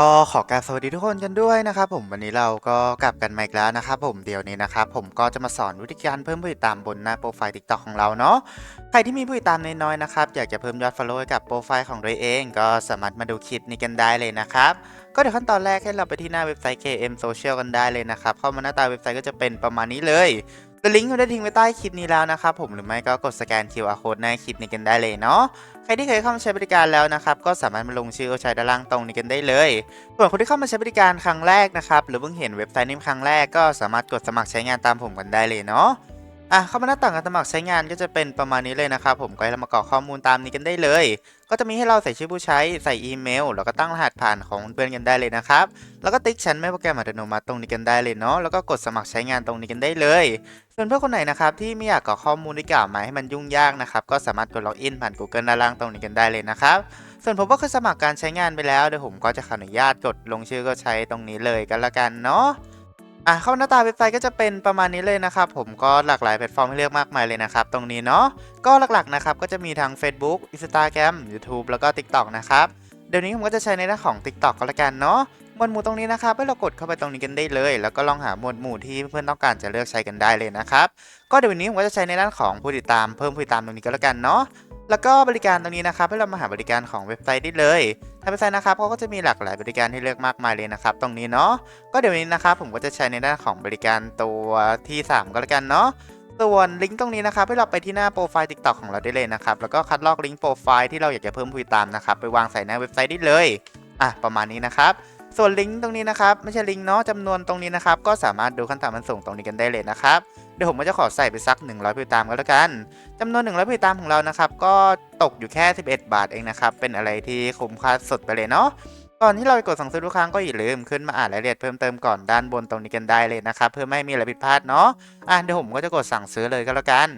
ก็ขอกราบสวัสดีทุกคนกันด้วยนะครับผมวันนี้เราก็กลับกันมาอีกแล้วนะครับผมเดี๋ยวนี้นะครับผมก็จะมาสอนวิธีการเพิ่มผู้ติดตามบนหน้าโปรไฟล์ TikTok ของเราเนาะใครที่มีผู้ติดตามน้อยๆนะครับอยากจะเพิ่มยอด follow กับโปรไฟล์ของตัวเอง ก็สามารถมาดูคลิปนี้กันได้เลยนะครับก็เดี๋ยวขั้นตอนแรกให้เราไปที่หน้าเว็บไซต์ KM Social กันได้เลยนะครับเข้ามาหน้าตาเว็บไซต์ก็จะเป็นประมาณนี้เลย ลิงก์ผมได้ทิ้งไว้ใต้คลิปนี้แล้วนะครับผมหรือไม่ก็กดสแกน QR code ในคลิปนี้กันได้เลยเนาะใครที่เคยเข้ามาใช้บริการแล้วนะครับก็สามารถมาลงชื่อใช้ด้านล่างตรงนี้กันได้เลยส่วนคนที่เข้ามาใช้บริการครั้งแรกนะครับหรือเพิ่งเห็นเว็บไซต์นี้ครั้งแรกก็สามารถกดสมัครใช้งานตามผมกันได้เลยเนาะ อะเข้ามาหน้าต่างการสมัครใช้งานก็จะเป็นประมาณนี้เลยนะครับผมก็ให้เรามากรอกข้อมูลตามนี้กันได้เลย ก็จะมีให้เราใส่ชื่อผู้ใช้ใส่อีเมล แล้วก็ตั้งรหัสผ่านของเพื่อนกันได้เลยนะครับแล้วก็ติ๊กชั้นไม่โปรแกรมอัตโนมัติตรงนี้กันได้เลยเนาะแล้วก็กดสมัครใช้งานตรงนี้กันได้เลยส่วนเพื่อนคนไหนนะครับที่ไม่อยากกรอกข้อมูลที่กล่าวมาให้มันยุ่งยากนะครับก็สามารถกดล็อกอินผ่าน Google ด้านล่างตรงนี้กันได้เลยนะครับส่วนผมก็เคยสมัครการใช้งานไปแล้วเดี๋ยวผมก็จะขออนุญาตกดลงชื่อก็ใช้ตรงนี้เลยกันละกันเนาะ อะเข้าหน้าตาเว็บไซต์ก็จะเป็นประมาณนี้เลยนะครับ ผมก็หลากหลายแพลตฟอร์มให้เลือกมากมายเลยนะครับ ตรงนี้เนาะก็หลักๆนะครับก็จะมีทั้ง Facebook Instagram YouTube แล้วก็ TikTok นะครับเดี๋ยวนี้ผมก็จะใช้ในหน้าของ TikTok ก็แล้วกันเนาะหมวดหมู่ตรงนี้นะครับให้เรากดเข้าไปตรงนี้กันได้เลย แล้วก็ลองหาหมวดหมู่ที่เพื่อนต้องการจะเลือกใช้กันได้เลยนะครับก็เดี๋ยวนนี้ผมก็จะใช้ในด้านของผู้ติดตามเพิ่มผู้ติดตามตรงนี้ก็แล้วกันเนาะ แล้วก็บริการตรงนี้นะครับให้เรามาหาบริการของเว็บไซต์ได้เลยทางเว็บไซต์นะครับเขาก็จะมีหลากหลายบริการให้เลือกมากมายเลยนะครับ ตรงนี้เนาะก็เดี๋ยวนนี้นะครับผมก็จะใช้ในด้านของบริการตัวที่ 3 ก็แล้วกันเนาะส่วนลิงก์ตรงนี้นะครับให้เราไปที่หน้าโปรไฟล์ TikTok ของเราได้เลยนะครับแล้วก็คัดลอกลิงก์โปรไฟล์ที่เราอยากจะเพิ่มผู้ติดตามนะครับไปวางใส่ในเว็บไซต์ได้เลยอะประมาณนี้นะครับ ส่วนลิงก์ตรงนี้นะครับไม่ใช่ลิงก์เนาะจำนวนตรงนี้นะครับก็สามารถดูขั้นตอนมันส่งตรงนี้กันได้เลยนะครับเดี๋ยวผมก็จะขอใส่ไปสัก 100ผู้ติดตามก็แล้วกันจำนวน 100ผู้ติดตามของเรานะครับก็ตกอยู่แค่ 11 บาทเองนะครับเป็นอะไรที่คุ้มค่าสุดไปเลยเนาะก่อนที่เราจะกดสั่งซื้อทุกครั้งก็อย่าลืมขึ้นมาอ่านรายละเอียดเพิ่มเติมก่อนด้านบนตรงนี้กันได้เลยนะครับเพื่อไม่ให้มีอะไรผิดพลาดเนาะอะเดี๋ยวผมก็จะกดสั่งซื้อเลยก็แล้วกัน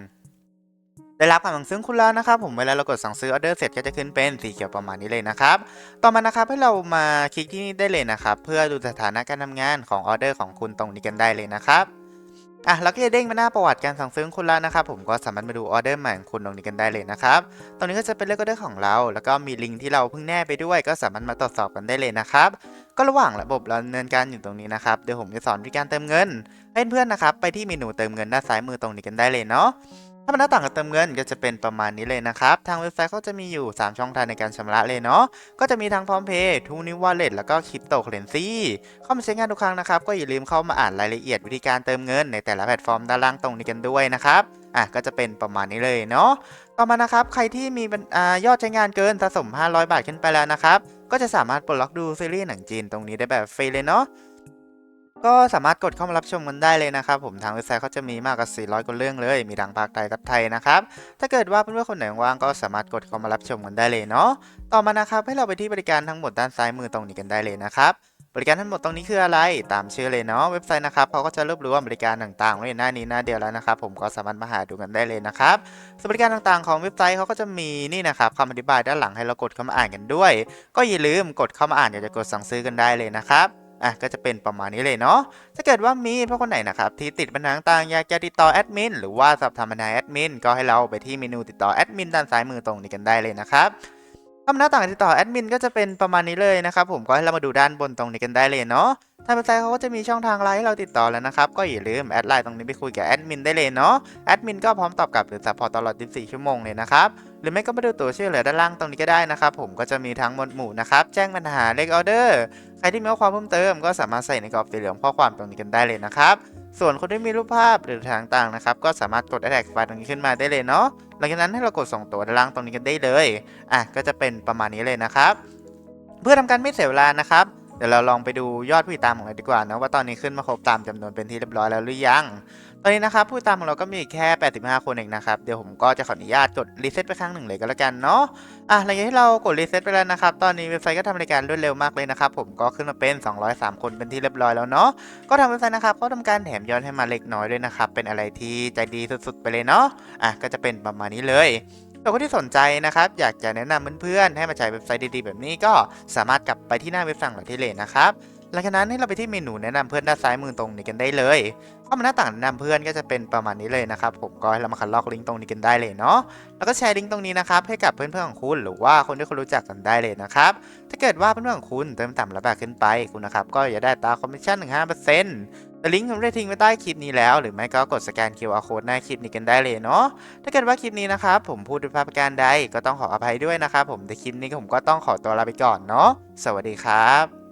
ได้รับคำสั่งซื้อคุณแล้วนะครับผมเวลาเรากดสั่งซื้อออเดอร์เสร็จก็จะขึ้นเป็นสีเขียวประมาณนี้เลยนะครับต่อมานะครับให้เรามาคลิกที่นี่ได้เลยนะครับเพื่อดูสถานะการทำงานของออเดอร์ของคุณตรงนี้กันได้เลยนะครับอะแล้วก็จะเด้งมาหน้าประวัติการสั่งซื้อคุณแล้วนะครับผมก็สามารถมาดูออเดอร์ใหม่ของคุณตรงนี้กันได้เลยนะครับตรงนี้ก็จะเป็นเลือกออเดอร์ของเรา แล้วก็มีลิงก์ที่เราเพิ่งแนบไปด้วย ก็สามารถมาตรวจสอบกันได้เลยนะครับก็ระหว่างระบบเราดำเนินการอยู่ตรงนี้นะครับเดี๋ยวผมจะสอนวิธีการเติมเงินให้เพื่อนๆนะครับไปที่เมนูเติมเงินด้านซ้ายมือตรงนี้กันได้เลยเนาะ ถ้ามันหน้าต่างการเติมเงินก็จะเป็นประมาณนี้เลยนะครับ ทางเว็บไซต์เขาจะมีอยู่ 3 ช่องทางในการชำระเลยเนาะ ก็จะมีทั้งพร้อมเพย์ทูนิววอลเล็ตแล้วก็คริปโตเคอเรนซีเข้ามาใช้งานทุกครั้งนะครับ ก็อย่าลืมเข้ามาอ่านรายละเอียดวิธีการเติมเงินในแต่ละแพลตฟอร์มด้านล่างตรงนี้กันด้วยนะครับอะก็จะเป็นประมาณนี้เลยเนาะ ต่อมานะครับ ใครที่มีอยอดใช้งานเกินสะสม 500 บาทขึ้นไปแล้วนะครับ ก็จะสามารถปลดล็อกดูซีรีส์หนังจีนตรงนี้ได้แบบฟรีเลยเนาะ ก็สามารถกดเข้ามารับชมกันได้เลยนะครับ ผมทางเว็บไซต์เขาจะมีมากกว่า 400กว่าเรื่องเลย มีทั้งภาคไทยกับไทยนะครับ ถ้าเกิดว่าเพื่อนๆคนไหนว่างก็สามารถกดเข้ามารับชมกันได้เลยเนาะ ต่อมานะครับให้เราไปที่บริการทั้งหมดด้านซ้ายมือตรงนี้กันได้เลยนะครับบริการทั้งหมดตรงนี้คืออะไรตามชื่อเลยเนาะเว็บไซต์นะครับเขาก็จะรวบรวมบริการต่างๆไว้ในหน้านี้หน้าเดียวแล้วนะครับผมก็สามารถมาหาดูกันได้เลยนะครับส่วนบริการต่างๆของเว็บไซต์เขาก็จะมีนี่นะครับคำอธิบายด้านหลังให้เรากดเข้ามาอ่านกันด้วย ก็อย่าลืมกดเข้ามาอ่านอยากจะกดสั่งซื้อกันได้เลยนะครับ อะก็จะเป็นประมาณนี้เลยเนาะ ถ้าเกิดว่ามีเพื่อนคนไหนนะครับที่ติดปัญหาต่างอยากจะติดต่อแอดมินหรือว่าสอบถามปัญหาแอดมินก็ให้เราไปที่เมนูติดต่อแอดมินด้านซ้ายมือตรงนี้กันได้เลยนะครับ คำหน้าต่างติดต่อแอดมินก็จะเป็นประมาณนี้เลยนะครับผมก็ให้เรามาดูด้านบนตรงนี้กันได้เลยเนาะทางเว็บไซต์เขาก็จะมีช่องทางไลน์ให้เราติดต่อแล้วนะครับ ก็อย่าลืมแอดไลน์ตรงนี้ไปคุยกับแอดมินได้เลยเนาะแอดมินก็พร้อมตอบกลับหรือซัพพอร์ตตลอด 24 ชั่วโมงเลยนะครับ หรือไม่ก็มาดูตัวช่วยเหลือด้านล่างตรงนี้ก็ได้นะครับ ผมก็จะมีทั้งหมดหมู่นะครับ แจ้งปัญหาเลขออเดอร์ ใครที่มีข้อความเพิ่มเติมก็สามารถใส่ในกรอบสีเหลืองข้อความตรงนี้กันได้เลยนะครับ ส่วนคนที่มีรูปภาพหรือทางต่างนะครับ ก็สามารถกดแท็กไฟล์ตรงนี้ขึ้นมาได้เลยเนาะหลังจากนั้นให้เรากดส่งตัวด้านล่างตรงนี้กันได้เลยอะก็จะเป็นประมาณนี้เลยนะครับ เพื่อทำการไม่เสียเวลานะครับ เดี๋ยวเราลองไปดูยอดผู้ติดตามของเราดีกว่านะว่าตอนนี้ขึ้นมาครบตามจำนวนเป็นที่เรียบร้อยแล้วหรือยัง ตอนนี้นะครับผู้ติดตามของเราก็มีแค่ 85 คนเองนะครับ เดี๋ยวผมก็จะขออนุญาตกดรีเซ็ตไปครั้งหนึ่งเลยก็แล้วกันเนาะ อะหลังจากที่เรากดรีเซ็ตไปแล้วนะครับ ตอนนี้เว็บไซต์ก็ทำบริการรวดเร็วมากเลยนะครับ ผมก็ขึ้นมาเป็น 203 คนเป็นที่เรียบร้อยแล้วเนาะ ก็ทางเว็บไซต์นะครับก็ทำการแถมย้อนให้มาเล็กน้อยด้วยนะครับ เป็นอะไรที่ใจดีสุดๆ ไปเลยเนาะ อะก็จะเป็นประมาณนี้เลย ส่คนที่สนใจนะครับ อยากจะแนะนำเพื่อนๆให้มาใช้เว็บไซต์ดีๆ แบบนี้ก็สามารถกลับไปที่หน้าเว็บสั่งเราที่เลยนะครับหลังจากนั้นให้เราไปที่เมนูแนะนำเพื่อนด้านซ้ายมือตรงนี้กันได้เลยเข้ามาหน้าต่างแนะนำเพื่อนก็จะเป็นประมาณนี้เลยนะครับ ผมก็ให้เรามาคัดลอกลิงก์ตรงนี้กันได้เลยเนาะแล้วก็แชร์ลิงก์ตรงนี้นะครับให้กับเพื่อนๆของคุณหรือว่าคนที่คุณรู้จักกันได้เลยนะครับถ้าเกิดว่าเพื่อนๆของคุณเติมต่ำระบาทขึ้นไปคุณนะครับก็จะได้ตาคอมมิชชั่นถึง5%แต่ ลิงก์ผมได้ทิ้งไว้ใต้คลิปนี้แล้ว หรือไม่ก็กดสแกน QR code หน้าคลิปนี้กันได้เลยเนาะถ้าเกิดว่าคลิปนี้นะครับผมพูดด้วยภาพการใดก็ต้องขออภัยด้วยนะครับผมแต่คลิปนี้ผมก็ต้องขอตัวลาไปก่อนเนาะสวัสดีครับ